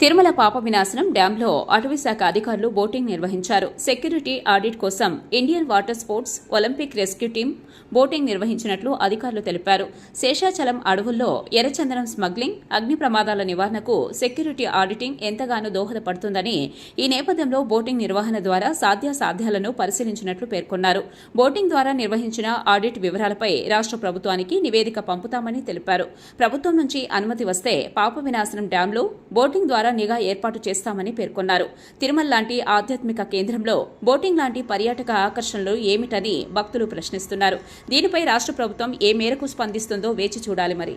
తిరుమల పాప వినాశనం డ్యాంలో అటవీశాఖ అధికారులు బోటింగ్ నిర్వహించారు. సెక్యూరిటీ ఆడిట్ కోసం Indian water sports Olympic rescue team boating నిర్వహించినట్లు అధికారులు తెలిపారు. శేషాచలం అడవుల్లో ఎర్రచందనం స్మగ్లింగ్ అగ్ని ప్రమాదాల నివారణకు సెక్యూరిటీ ఆడిటింగ్ ఎంతగానో దోహదపడుతుందని ఈ నేపథ్యంలో బోటింగ్ నిర్వహణ ద్వారా సాధ్యాసాధ్యాలను పరిశీలించినట్లు పేర్కొన్నారు. బోటింగ్ ద్వారా నిర్వహించిన ఆడిట్ వివరాలపై రాష్ట్ర ప్రభుత్వానికి నివేదిక పంపుతామని తెలిపారు. ప్రభుత్వం నుంచి అనుమతి వస్తే పాప వినాశనం డ్యాంలో బోటింగ్ ద్వారా ద్వారా నిఘా ఏర్పాటు చేస్తామని పేర్కొన్నారు. తిరుమల లాంటి ఆధ్యాత్మిక కేంద్రంలో బోటింగ్ లాంటి పర్యాటక ఆకర్షణలు ఏమిటని భక్తులు ప్రశ్నిస్తున్నారు. దీనిపై రాష్ట్ర ప్రభుత్వం ఏ మేరకు స్పందిస్తుందో వేచి చూడాలి మరి.